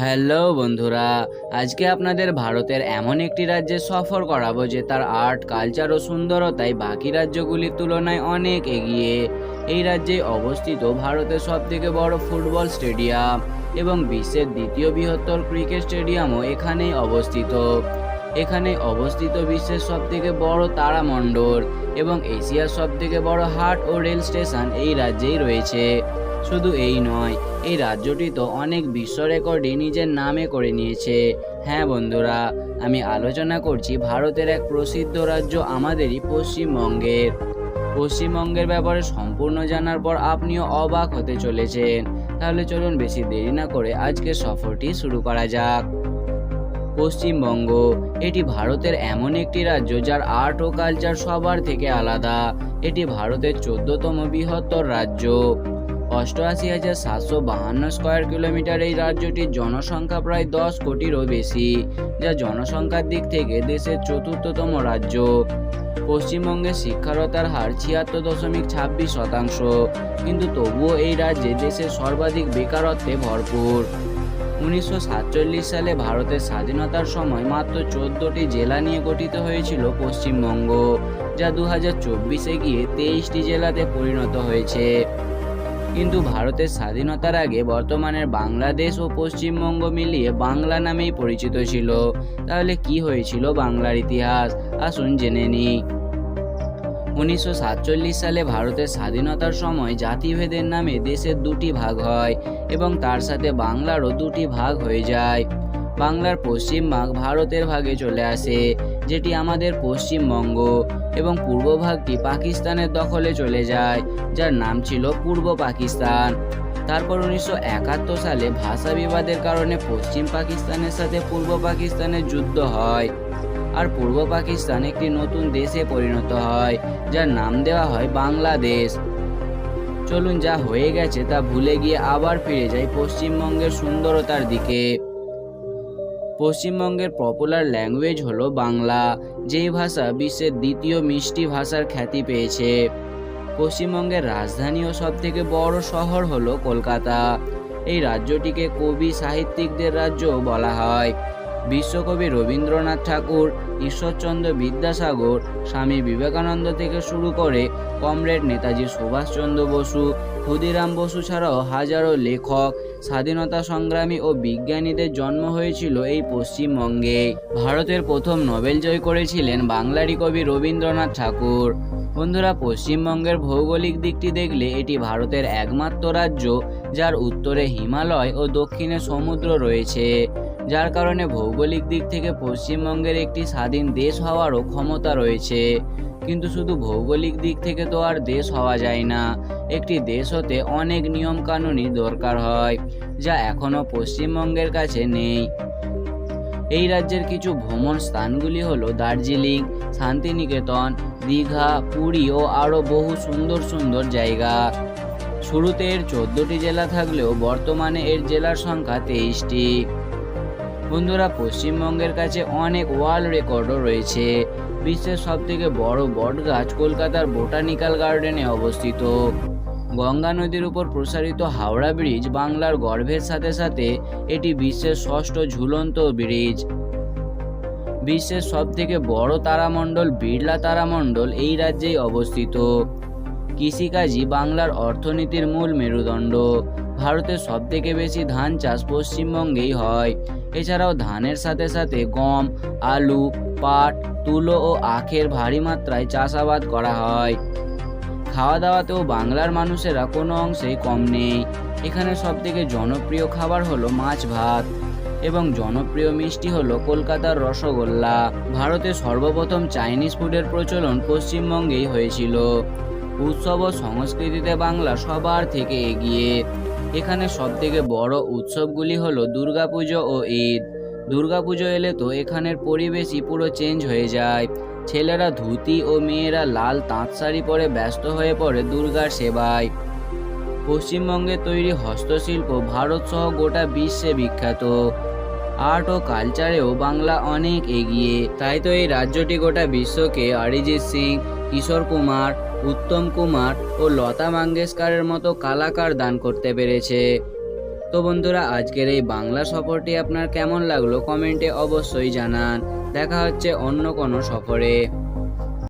Hello বন্ধুরা, আজকে আপনাদের ভারতের এমন একটি রাজ্যে সফর করাবো যে তার আর্ট, কালচার ও সুন্দরতায় বাকি রাজ্যগুলির তুলনায় অনেক এগিয়ে। এই রাজ্যে অবস্থিত ভারতের সবথেকে বড় ফুটবল স্টেডিয়াম এবং বিশ্বের দ্বিতীয় বৃহত্তর ক্রিকেট স্টেডিয়ামও এখানেই অবস্থিত। এখানে অবস্থিত বিশ্বের সবথেকে বড় তারামণ্ডল এবং এশিয়ার সবথেকে বড় হাট ও রেল স্টেশন এই রাজ্যেই রয়েছে। শুধু এই নয়, এই রাজ্যটি তো অনেক বিশ্ব রেকর্ডই নিজের নামে করে নিয়েছে। হ্যাঁ বন্ধুরা, আমি আলোচনা করছি ভারতের এক প্রসিদ্ধ রাজ্য আমাদেরই পশ্চিমবঙ্গের। পশ্চিমবঙ্গের ব্যাপারে সম্পূর্ণ জানার পর আপনিও অবাক হতে চলেছেন। তাহলে চলুন বেশি দেরি না করে আজকের সফরটি শুরু করা যাক। পশ্চিমবঙ্গ, এটি ভারতের এমন একটি রাজ্য যার আর্ট ও কালচার সবার থেকে আলাদা। এটি ভারতের চোদ্দতম বৃহত্তর রাজ্য। অষ্টআশি হাজার সাতশো বাহান্ন স্কোয়ার কিলোমিটার এই রাজ্যটির জনসংখ্যা প্রায় দশ কোটিরও বেশি, যা জনসংখ্যার দিক থেকে দেশের চতুর্থতম রাজ্য। পশ্চিমবঙ্গের শিক্ষারতার হার ছিয়াত্তর দশমিক ছাব্বিশ শতাংশ, কিন্তু তবুও এই রাজ্যে দেশের সর্বাধিক বেকারত্বে ভরপুর। উনিশশো সাতচল্লিশ সালে ভারতের স্বাধীনতার সময় মাত্র চোদ্দটি জেলা নিয়ে গঠিত হয়েছিল পশ্চিমবঙ্গ, যা দু হাজার চব্বিশে গিয়ে তেইশটি জেলাতে পরিণত হয়েছে। কিন্তু ভারতের স্বাধীনতার আগে বর্তমানের বাংলাদেশ ও পশ্চিমবঙ্গ মিলিয়ে বাংলা নামেই পরিচিত ছিল। তাহলে কি হয়েছিল বাংলার ইতিহাস? আসুন জেনে নিই। উনিশশো সালে ভারতের স্বাধীনতার সময় জাতিভেদের নামে দেশের দুটি ভাগ হয় এবং তার সাথে বাংলারও দুটি ভাগ হয়ে যায়। বাংলার পশ্চিম ভাগ ভারতের ভাগে চলে আসে। যেটি আমাদের পশ্চিমবঙ্গ এবং পূর্ব ভাগটি পাকিস্তানের দখলে চলে যায়, যার নাম ছিল পূর্ব পাকিস্তান। তারপর উনিশশো একাত্তর সালে ভাষা বিবাদের কারণে পশ্চিম পাকিস্তানের সাথে পূর্ব পাকিস্তানের যুদ্ধ হয়। আর পূর্ব পাকিস্তান একটি নতুন দেশে পরিণত হয়, যার নাম দেওয়া হয় বাংলাদেশ। চলুন যা হয়ে গেছে তা ভুলে গিয়ে আবার ফিরে যাই পশ্চিমবঙ্গের সুন্দরতার দিকে। পশ্চিমবঙ্গের পপুলার ল্যাঙ্গুয়েজ হলো বাংলা, যেই ভাষা বিশ্বের দ্বিতীয় মিষ্টি ভাষার খ্যাতি পেয়েছে। পশ্চিমবঙ্গের রাজধানী ও সবথেকে বড় শহর হলো কলকাতা। এই রাজ্যটিকে কবি সাহিত্যিকদের রাজ্য বলা হয়। বিশ্বকবি রবীন্দ্রনাথ ঠাকুর, ঈশ্বরচন্দ্র বিদ্যাসাগর, স্বামী বিবেকানন্দ থেকে শুরু করে কমরেড নেতাজি সুভাষচন্দ্র বসু, ক্ষুদিরাম বসু ছাড়াও হাজারো লেখক স্বাধীনতা সংগ্রামী ও বিজ্ঞানীদের জন্ম হয়েছিল এই পশ্চিমবঙ্গে। ভারতের প্রথম নোবেল জয় করেছিলেন বাংলারি কবি রবীন্দ্রনাথ ঠাকুর। বন্ধুরা, পশ্চিমবঙ্গের ভৌগোলিক দিকটি দেখলে এটি ভারতের একমাত্র রাজ্য, যার উত্তরে হিমালয় ও দক্ষিণে সমুদ্র রয়েছে। যার কারণে ভৌগোলিক দিক থেকে পশ্চিমবঙ্গের একটি স্বাধীন দেশ হওয়ারও ক্ষমতা রয়েছে। কিন্তু শুধু ভৌগোলিক দিক থেকে তো আর দেশ হওয়া যায় না। একটি দেশ হতে অনেক নিয়ম কানুনই দরকার হয়, যা এখনও পশ্চিমবঙ্গের কাছে নেই। এই রাজ্যের কিছু ভ্রমণ স্থানগুলি হলো দার্জিলিং, শান্তিনিকেতন, দীঘা, পুরী ও আরও বহু সুন্দর সুন্দর জায়গা। শুরুতে এর চোদ্দটি জেলা থাকলেও বর্তমানে এর জেলার সংখ্যা তেইশটি। বন্ধুরা, পশ্চিমবঙ্গের কাছে অনেক ওয়ার্ল্ড রেকর্ডও রয়েছে। বিশ্বের সবথেকে বড় বটগাছ কলকাতার বোটানিক্যাল গার্ডেনে অবস্থিত। গঙ্গা নদীর উপর প্রসারিত হাওড়া ব্রিজ বাংলার গর্ভের সাথে সাথে এটি বিশ্বের ষষ্ঠ ঝুলন্ত ব্রিজ বিশ্বের সবথেকে বড় তারামণ্ডল বিড়লা তারামণ্ডল এই রাজ্যেই অবস্থিত। কৃষিকাজই বাংলার অর্থনীতির মূল মেরুদণ্ড। ভারতের সবথেকে বেশি ধান চাষ পশ্চিমবঙ্গেই হয়। এছাড়াও ধানের সাথে সাথে গম, আলু, পাট, তুলো ও আখের ভারী মাত্রায় চাষাবাদ করা হয়। খাওয়া দাওয়াতেও বাংলার মানুষেরা কোনো অংশেই কম নেই। এখানে সবথেকে জনপ্রিয় খাবার হলো মাছ ভাত এবং জনপ্রিয় মিষ্টি হলো কলকাতার রসগোল্লা। ভারতে সর্বপ্রথম চাইনিজ ফুডের প্রচলন পশ্চিমবঙ্গেই হয়েছিল। উৎসব ও সংস্কৃতিতে বাংলা সবার থেকে এগিয়ে। এখানে সবথেকে বড় উৎসবগুলি হলো দুর্গাপুজো ও ঈদ। দুর্গাপুজো এলে তো এখানের পরিবেশই পুরো চেঞ্জ হয়ে যায়। ছেলেরা ধুতি ও মেয়েরা লাল তাঁত শাড়ি পরে ব্যস্ত হয়ে পড়ে দুর্গার সেবায়। পশ্চিমবঙ্গে তৈরি হস্তশিল্প ভারত সহ গোটা বিশ্বে বিখ্যাত। আর্ট ও কালচারেও বাংলা অনেক এগিয়ে। তাই তো এই রাজ্যটি গোটা বিশ্বকে, অরিজিৎ সিং কিশোর কুমার, উত্তম কুমার ও লতা মঙ্গেশকরের মতো কালাকার দান করতে পেরেছে। তো বন্ধুরা, আজকের এই বাংলা সফরটি আপনার কেমন লাগল? কমেন্টে অবশ্যই জানান। দেখা হচ্ছে অন্য কোনো সফরে।